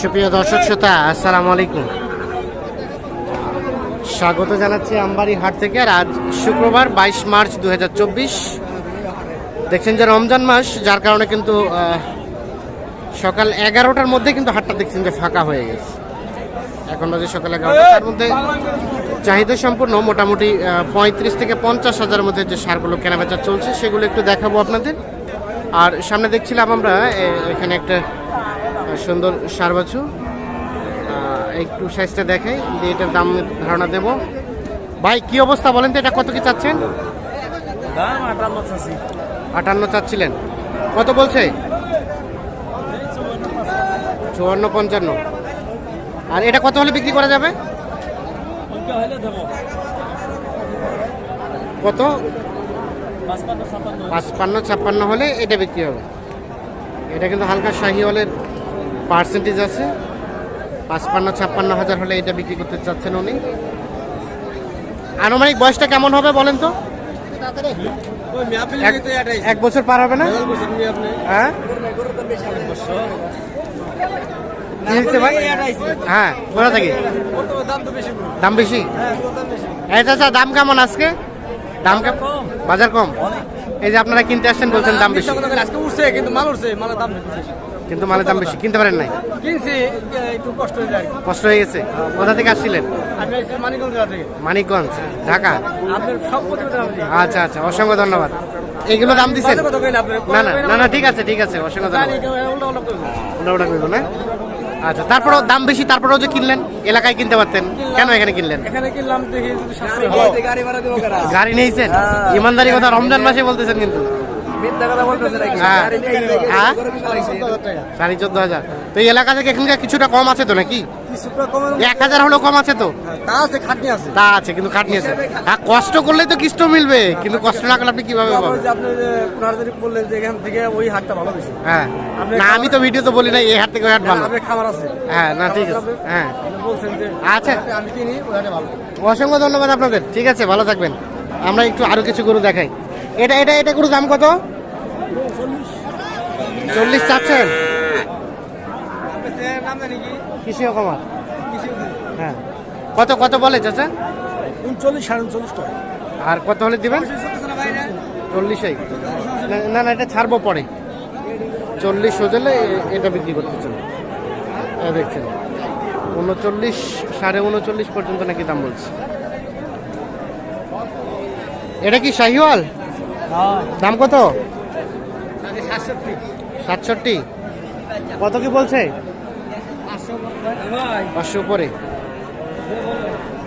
সুপ্রিয় দর্শক শ্রোতা, আসসালামু আলাইকুম। স্বাগত জানাচ্ছি আমবাড়ি হাট থেকে আর আজ শুক্রবার বাইশ মার্চ দু দেখছেন যে রমজান মাস, যার কারণে কিন্তু সকাল এগারোটার মধ্যে কিন্তু হাটটা দেখছেন যে ফাঁকা হয়ে গেছে। এখন বাজে সকাল এগারোটা, তার মধ্যে চাহিদা সম্পূর্ণ মোটামুটি পঁয়ত্রিশ থেকে পঞ্চাশ হাজারের মধ্যে যে সারগুলো কেনাবেচা চলছে, সেগুলো একটু দেখাবো আপনাদের। আর সামনে দেখছিলাম আমরা এখানে একটা সুন্দর সার বাছু। একটু সাইজটা দেখাই দিয়ে এটার দাম ধারণা দেব। ভাই কি অবস্থা বলেন তো এটা কত কি চাচ্ছেন? আটান্ন চাচ্ছিলেন। কত বলছে? চুয়ান্ন পঞ্চান্ন। আর এটা কত হলে বিক্রি করা যাবে? কত? পাঁচপান্ন ছাপ্পান্ন। হলে এটা বিক্রি হবে। এটা কিন্তু হালকা শাহিওয়ালের পার্সেন্টেজ আছে। পাঁচপান্ন ছাপ্পান্ন হাজার হলে এটা বিক্রি করতে চাচ্ছেন উনি। আনুমানিক বয়সটা কেমন হবে বলেন তো? এক- বছর পার হবে না? হ্যাঁ? হ্যাঁ কোথা থেকে। দাম বেশি? বেশি হ্যাঁ, দাম চাচা দাম কেমন আজকে? দাম কেমন বাজার কম? এই যে আপনারা কিনতে আসছেন বলছেন দাম বেশি। আজকে উঠছে কিন্তু মাল উঠছে মালের দাম বেশি। কিন্তু মালের দাম বেশি। কিনতে পারেন নাই? কিনছি একটু কষ্ট হয়ে যায়। কষ্ট হয়ে গেছে। কোথা থেকে আসছিলেন? আমি মানিকগঞ্জ জেলা থেকে। মানিকগঞ্জ ঢাকা। আচ্ছা আচ্ছা অসংখ্য ধন্যবাদ। এইগুলো দাম দিচ্ছেন। না না না না ঠিক আছে ঠিক আছে অসংখ্য ধন্যবাদ। কেউ উল্টা উল্টা করবে। না? আচ্ছা তারপরেও দাম বেশি তারপরেও যে কিনলেন এলাকায় কিনতে পারতেন। কেন এখানে কিনলেন? এখানে কিনলাম দেখি যদি সাশ্রয়। গাড়ি ভাড়া দেবো কারা? গাড়ি নিয়েছেন? হ্যাঁ। ইমানদারি কথা রমজান মাসে বলতেছেন কিন্তু। সাড়ে চোদ্দ হাজার। তো এই এলাকা থেকে এখানকার কিছুটা কম আছে তো নাকি? এক হাজার হলেও কম আছে তো? তা আছে খাটনি আছে। কিন্তু খাটনি কষ্ট করলে তো কিষ্ট মিলবে কিন্তু কষ্ট না করলে আপনি কীভাবে হ্যাঁ। না আমি তো ভিডিও তো বলি না এই হাট থেকে ওই হাট ভালো। খাবার আছে। হ্যাঁ না ঠিক আছে। হ্যাঁ। আচ্ছা। অসংখ্য ধন্যবাদ আপনাদের। ঠিক আছে ভালো থাকবেন। আমরা একটু আরও কিছু গরু দেখাই। এটা এটা এটা গরু দাম কত? চল্লিশ চাচ্ছেন? কৃষি হ্যাঁ। কত কত বলে চাচা? উনচল্লিশ সাড়ে আর কত হলে দিবেন? চল্লিশে না- না এটা ছাড়বো পরে। চল্লিশ হজলে এটা বিক্রি করতে চান দেখছেন। উনচল্লিশ, সাড়ে উনচল্লিশ পর্যন্ত নাকি দাম বলছে। এটা কি শাহিওয়াল? দাম কত? সাতষট্টি। কত কি বলছে? পাঁচশো উপরে।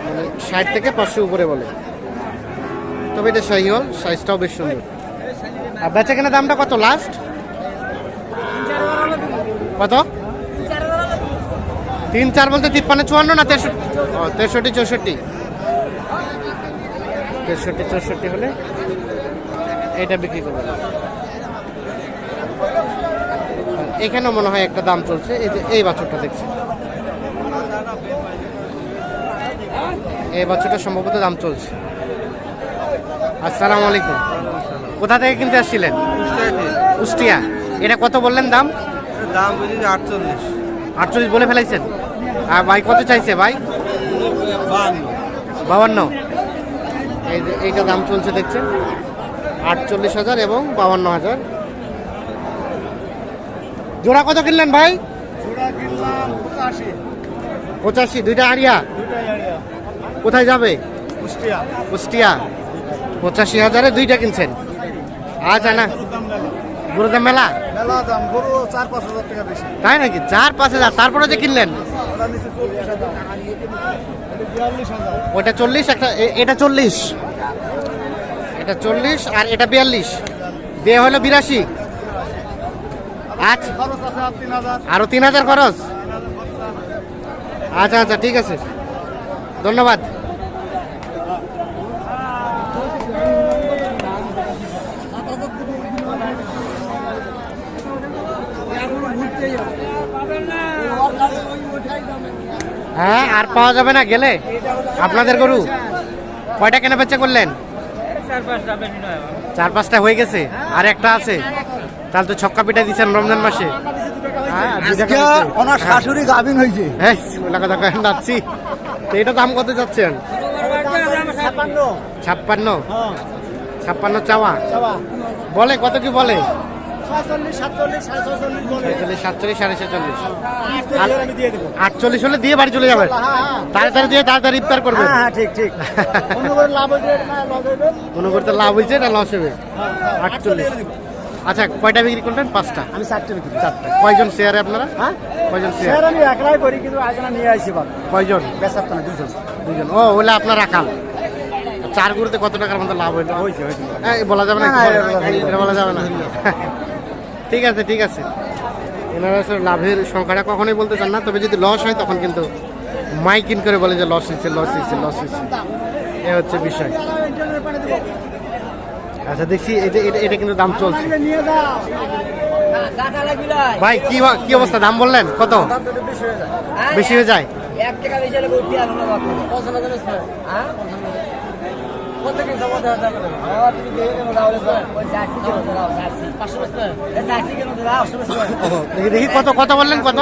মানে ষাট থেকে পাঁচশো উপরে বলে। তবে এটা শাহিওয়াল সাইজটাও বেশ সুন্দর। আর বেচা কেনা দামটা কত লাস্ট? কত? তিন চার বলতে তিপ্পান্ন চুয়ান্ন না তেষট্টি? ও তেষট্টি চৌষট্টি। তেষট্টি চৌষট্টি হলে এটা বিক্রি করবেন। এখানেও মনে হয় একটা দাম চলছে এই যে এই বাছরটা দেখছি। এই বাছরটা সম্ভবত দাম চলছে। আসসালামু আলাইকুম। কোথা থেকে কিনতে আসছিলেন? কুষ্টিয়া। এটা কত বললেন দাম? দাম বুঝি আটচল্লিশ। আটচল্লিশ বলে ফেলাইছেন। আর ভাই কত চাইছে ভাই? বাউান্ন এই যে এইটা দাম চলছে দেখছেন? আটচল্লিশ হাজার এবং বাউান্ন হাজার। জোড়া কত কিনলেন ভাই? পঁচাশি। দুইটা আড়িয়া? কোথায় যাবে? কুষ্টিয়া। পঁচাশি হাজারে দুইটা কিনছেন। আচ্ছা না। গুরুদা মেলা? তাই নাকি? চার পাঁচ হাজার। তারপরে যে কিনলেন? ওটা চল্লিশ একটা এটা চল্লিশ। এটা চল্লিশ আর এটা বিয়াল্লিশ। দিয়ে হলো বিরাশি। আচ্ছা। আরও তিন হাজার খরচ? আচ্ছা আচ্ছা ঠিক আছে। ধন্যবাদ। হ্যাঁ আর পাওয়া যাবে না গেলে? আপনাদের গরু? কয়টা কেনা বেচা করলেন? চার পাঁচটা হয়ে গেছে আর একটা আছে। তাহলে তো ছক্কা পিঠা দিচ্ছেন রমজান মাসে। হ্যাঁ। ওনার শাশুড়ি গাভিন হয়েছে। হ্যাঁ কথা কয়েন তো এটা দাম কত যাচ্ছেন? ছাপ্পান্ন? হ্যাঁ। ছাপ্পান্ন চাওয়া। চাওয়া। বলে কত কি বলে? সাতচল্লিশ সাড়ে ছেচল্লিশ আটচল্লিশ হলে দিয়ে বাড়ি চলে যাবেন হ্যাঁ হ্যাঁ তাড়াতাড়ি দিয়ে তাড়াতাড়ি ইফতার করবেন হ্যাঁ হ্যাঁ ঠিক ঠিক। মনে করতে লাভ হয়েছে না লস হবে? হ্যাঁ, হ্যাঁ, আটচল্লিশ। আচ্ছা কয়টা বিক্রি করবেন পাঁচটা। আমি চারটে বিক্রি চারটা। কয়জন শেয়ারে আপনারা? হ্যাঁ? কয়জন শেয়ার আমি একলাই করি কিন্তু আজ না নিয়ে আসছি বাবা কয়জন? তো না দুজন দুজন ও ওলে আপনার রাখাল চার গুরুতে কত টাকার মতো লাভ হইল? হয়েছে হয়েছে এই, বলা যাবে না বলা যাবে না। ঠিক আছে ঠিক আছে। এনারা আসলে লাভের সংখ্যাটা কখনোই বলতে চান না তবে যদি লস হয় তখন কিন্তু মাইকিন করে বলে যে লস হয়েছে লস হয়েছে লস হয়েছে। এ হচ্ছে বিষয়। আচ্ছা দেখছি এই যে এটা এটা কিন্তু দাম চলছে। ভাই কি কি অবস্থা? দাম বললেন? কত? বেশি হয়ে যায়। এক টাকা বেশি হলে দেখে? ওহো, দেখি কত কত বললেন কত?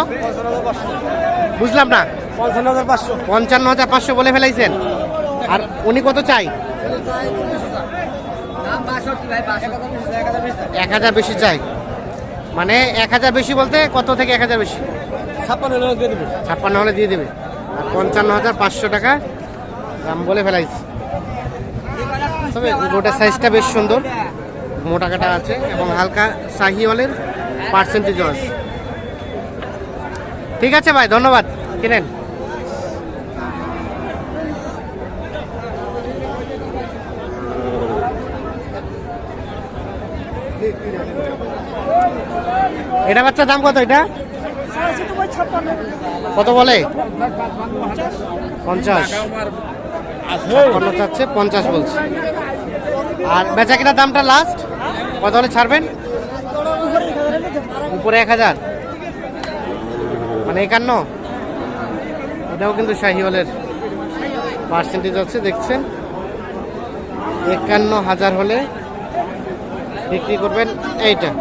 বুঝলাম না। পঞ্চান্ন হাজার পাঁচশো। পঞ্চান্ন হাজার পাঁচশো বলে ফেলাইছেন। আর উনি কত চাই? দাম 62 ভাই, 62 এক হাজার বেশি চাই। মানে এক হাজার বেশি বলতে কত থেকে এক হাজার বেশি? ছাপ্পান্ন হলে দিয়ে দেবো। ছাপ্পান্ন হলে দিয়ে দেবে। আর পঞ্চান্ন হাজার পাঁচশো টাকা দাম বলে ফেলাইছি। তবে গোটা সাইজটা বেশ সুন্দর। মোটা কাটা আছে এবং হালকা শাহিওয়ালের পার্সেন্টেজ আছে। ঠিক আছে ভাই ধন্যবাদ। কিনেন। এটা বাচ্চার দাম কত এটা? কত বলে? পঞ্চাশ। ছাপ্পান্ন চাচ্ছে, পঞ্চাশ বলছে। আর বেচা কিনার দামটা লাস্ট কত হলে ছাড়বেন? উপরে এক হাজার। মানে একান্ন? এটাও কিন্তু শাহিওয়ালের পার্সেন্টেজ আছে দেখছেন? একান্ন হাজার হলে বিক্রি করবেন এইটা।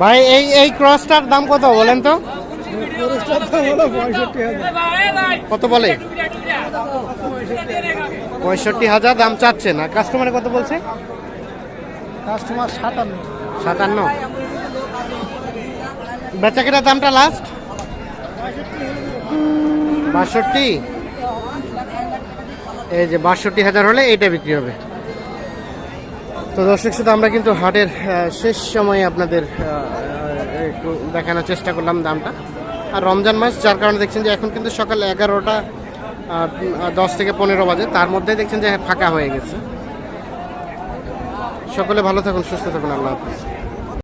ভাই এই এই ক্রসটার দাম কত বলেন তো? কত বলে? পঁয়ষট্টি হাজার দাম চাচ্ছে না। কাস্টমারে কত বলছে? কাস্টমার সাতান্ন। সাতান্ন। বেচা কেনার দামটা লাস্ট বাষট্টি? এই যে বাষট্টি হাজার হলে এইটা বিক্রি হবে। তো দর্শক শুধু আমরা কিন্তু হাটের শেষ সময়ে আপনাদের একটু দেখানোর চেষ্টা করলাম দামটা। আর রমজান মাস, যার কারণে দেখছেন যে এখন কিন্তু সকাল এগারোটা দশ থেকে পনেরো বাজে। তার মধ্যে দেখছেন যে ফাঁকা হয়ে গেছে। সকলে ভালো থাকুন, সুস্থ থাকুন, আল্লাহ হাফিজ।